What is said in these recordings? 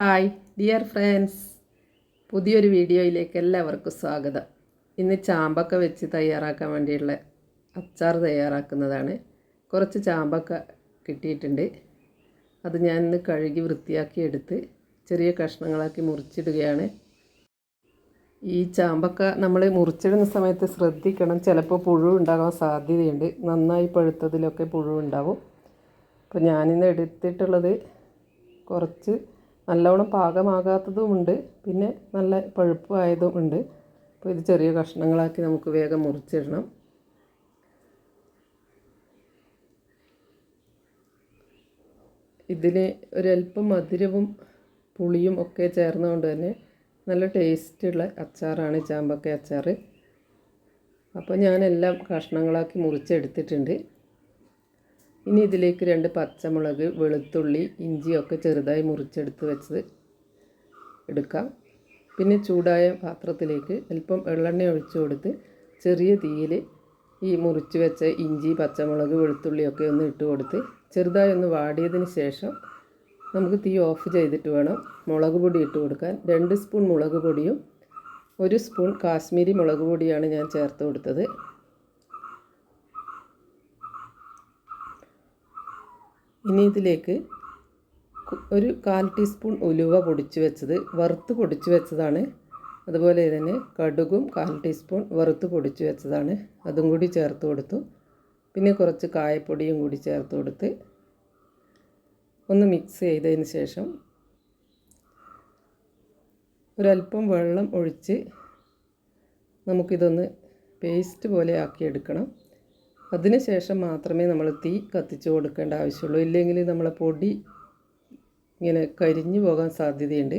Hi dear friends. പുതിയൊരു വീഡിയോയിലേക്ക് എല്ലാവർക്കും സ്വാഗതം. ഇന്ന് ചാമ്പക്ക വെച്ച് തയ്യാറാക്കാൻ വേണ്ടിയുള്ള അച്ചാർ തയ്യാറാക്കുന്നതാണ്. കുറച്ച് ചാമ്പക്ക കിട്ടിയിട്ടുണ്ട്. അത് ഞാൻ ഇന്ന് കഴുകി വൃത്തിയാക്കി എടുത്ത് ചെറിയ കഷ്ണങ്ങളാക്കി മുറിച്ചിടുകയാണ്. ഈ ചാമ്പക്ക നമ്മൾ മുറിച്ചിടുന്ന സമയത്ത് ശ്രദ്ധിക്കണം. ചിലപ്പോൾ പുഴു ഉണ്ടാകാൻ സാധ്യതയുണ്ട്. നന്നായി പഴുത്തതിലൊക്കെ പുഴു ഉണ്ടാവും. അപ്പോൾ ഞാനിന്ന് എടുത്തിട്ടുള്ളത് കുറച്ച് നല്ലവണ്ണം പാകമാകാത്തതുമുണ്ട്. പിന്നെ നല്ല പഴുപ്പായതും ഉണ്ട് അപ്പോൾ ഇത് ചെറിയ കഷ്ണങ്ങളാക്കി നമുക്ക് വേഗം മുറിച്ചിടണം. ഇതിന് ഒരല്പം മധുരവും പുളിയും ഒക്കെ ചേർന്നുകൊണ്ട് തന്നെ നല്ല ടേസ്റ്റുള്ള അച്ചാറാണ് ചാമ്പക്ക അച്ചാർ അപ്പോൾ ഞാനെല്ലാം കഷ്ണങ്ങളാക്കി മുറിച്ചെടുത്തിട്ടുണ്ട്. ഇനി ഇതിലേക്ക് രണ്ട് പച്ചമുളക് വെളുത്തുള്ളി ഇഞ്ചിയൊക്കെ ചെറുതായി മുറിച്ചെടുത്ത് വെച്ചത് എടുക്കാം. പിന്നെ ചൂടായ പാത്രത്തിലേക്ക് അല്പം വെള്ളെണ്ണ ഒഴിച്ചു കൊടുത്ത് ചെറിയ തീയിൽ ഈ മുറിച്ച് വെച്ച ഇഞ്ചി പച്ചമുളക് വെളുത്തുള്ളിയൊക്കെ ഒന്ന് ഇട്ട് കൊടുത്ത് ചെറുതായി ഒന്ന് വാടിയതിന് ശേഷം നമുക്ക് തീ ഓഫ് ചെയ്തിട്ട് വേണം മുളക് പൊടി ഇട്ട് കൊടുക്കാൻ. രണ്ട് സ്പൂൺ മുളക് പൊടിയും ഒരു സ്പൂൺ കാശ്മീരി മുളക് പൊടിയാണ് ഞാൻ ചേർത്ത് കൊടുത്തത്. ഇനി ഇതിലേക്ക് ഒരു കാൽ ടീസ്പൂൺ ഉലുവ പൊടിച്ച് വെച്ചത് വറുത്ത് പൊടിച്ച് വെച്ചതാണ്. അതുപോലെ തന്നെ കടുകും കാൽ ടീസ്പൂൺ വറുത്ത് പൊടിച്ച് വെച്ചതാണ്. അതും കൂടി ചേർത്ത് കൊടുത്തു. പിന്നെ കുറച്ച് കായപ്പൊടിയും കൂടി ചേർത്ത് കൊടുത്ത് ഒന്ന് മിക്സ് ചെയ്തതിന് ശേഷം ഒരല്പം വെള്ളം ഒഴിച്ച് നമുക്കിതൊന്ന് പേസ്റ്റ് പോലെ ആക്കിയെടുക്കണം. അതിനുശേഷം മാത്രമേ നമ്മൾ തീ കത്തിച്ച് കൊടുക്കേണ്ട ആവശ്യമുള്ളൂ. ഇല്ലെങ്കിൽ നമ്മളെ പൊടി ഇങ്ങനെ കരിഞ്ഞു പോകാൻ സാധ്യതയുണ്ട്.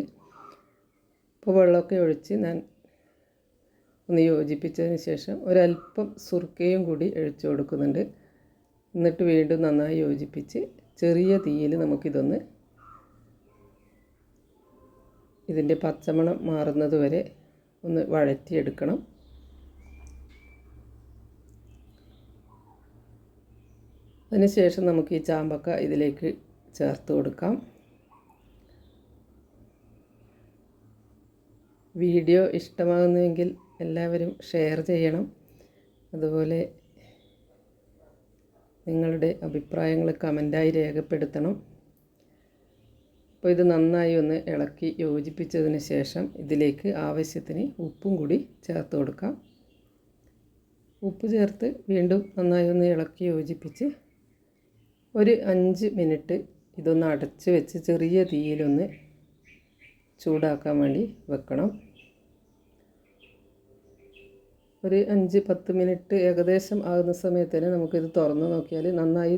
അപ്പോൾ വെള്ളമൊക്കെ ഒഴിച്ച് ഞാൻ ഒന്ന് യോജിപ്പിച്ചതിന് ശേഷം ഒരല്പം സുർക്കയും കൂടി ഒഴിച്ചു കൊടുക്കുന്നുണ്ട്. എന്നിട്ട് വീണ്ടും നന്നായി യോജിപ്പിച്ച് ചെറിയ തീയിൽ നമുക്കിതൊന്ന് ഇതിന്റെ പച്ചമണം മാറുന്നത് വരെ ഒന്ന് വഴറ്റിയെടുക്കണം. അതിനുശേഷം നമുക്ക് ഈ ചാമ്പക്ക ഇതിലേക്ക് ചേർത്ത് കൊടുക്കാം. വീഡിയോ ഇഷ്ടമാകുന്നുവെങ്കിൽ എല്ലാവരും ഷെയർ ചെയ്യണം. അതുപോലെ നിങ്ങളുടെ അഭിപ്രായങ്ങൾ കമന്റായി രേഖപ്പെടുത്തണം. അപ്പോൾ ഇത് നന്നായി ഒന്ന് ഇളക്കി യോജിപ്പിച്ചതിന് ശേഷം ഇതിലേക്ക് ആവശ്യത്തിന് ഉപ്പും കൂടി ചേർത്ത് കൊടുക്കാം. ഉപ്പ് ചേർത്ത് വീണ്ടും നന്നായി ഒന്ന് ഇളക്കി യോജിപ്പിച്ച് ഒരു അഞ്ച് മിനിറ്റ് ഇതൊന്ന് അടച്ച് വെച്ച് ചെറിയ തീയിലൊന്ന് ചൂടാക്കാൻ വേണ്ടി വെക്കണം. ഒരു അഞ്ച് പത്ത് മിനിറ്റ് ഏകദേശം ആകുന്ന സമയത്ത് തന്നെ നമുക്കിത് തുറന്ന് നോക്കിയാൽ നന്നായി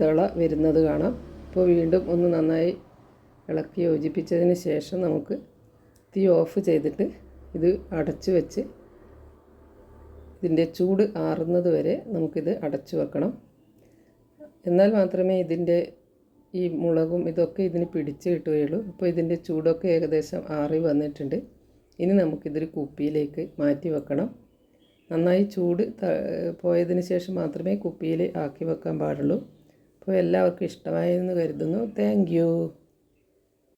തിള വരുന്നത് കാണാം. ഇപ്പോൾ വീണ്ടും ഒന്ന് നന്നായി ഇളക്കി യോജിപ്പിച്ചതിന് ശേഷം നമുക്ക് തീ ഓഫ് ചെയ്തിട്ട് ഇത് അടച്ചു വെച്ച് ഇതിന്റെ ചൂട് ആറുന്നത് വരെ നമുക്കിത് അടച്ചു വെക്കണം. എന്നാൽ മാത്രമേ ഇതിന്റെ ഈ മുളകും ഇതൊക്കെ ഇതിന് പിടിച്ച് കിട്ടുകയുള്ളൂ. അപ്പോൾ ഇതിന്റെ ചൂടൊക്കെ ഏകദേശം ആറി വന്നിട്ടുണ്ട്. ഇനി നമുക്കിതൊരു കുപ്പിയിലേക്ക് മാറ്റി വെക്കണം. നന്നായി ചൂട് പോയതിന് ശേഷം മാത്രമേ കുപ്പിയിൽ ആക്കി വെക്കാൻ പാടുള്ളൂ. അപ്പോൾ എല്ലാവർക്കും ഇഷ്ടമായെന്ന് കരുതുന്നു. താങ്ക്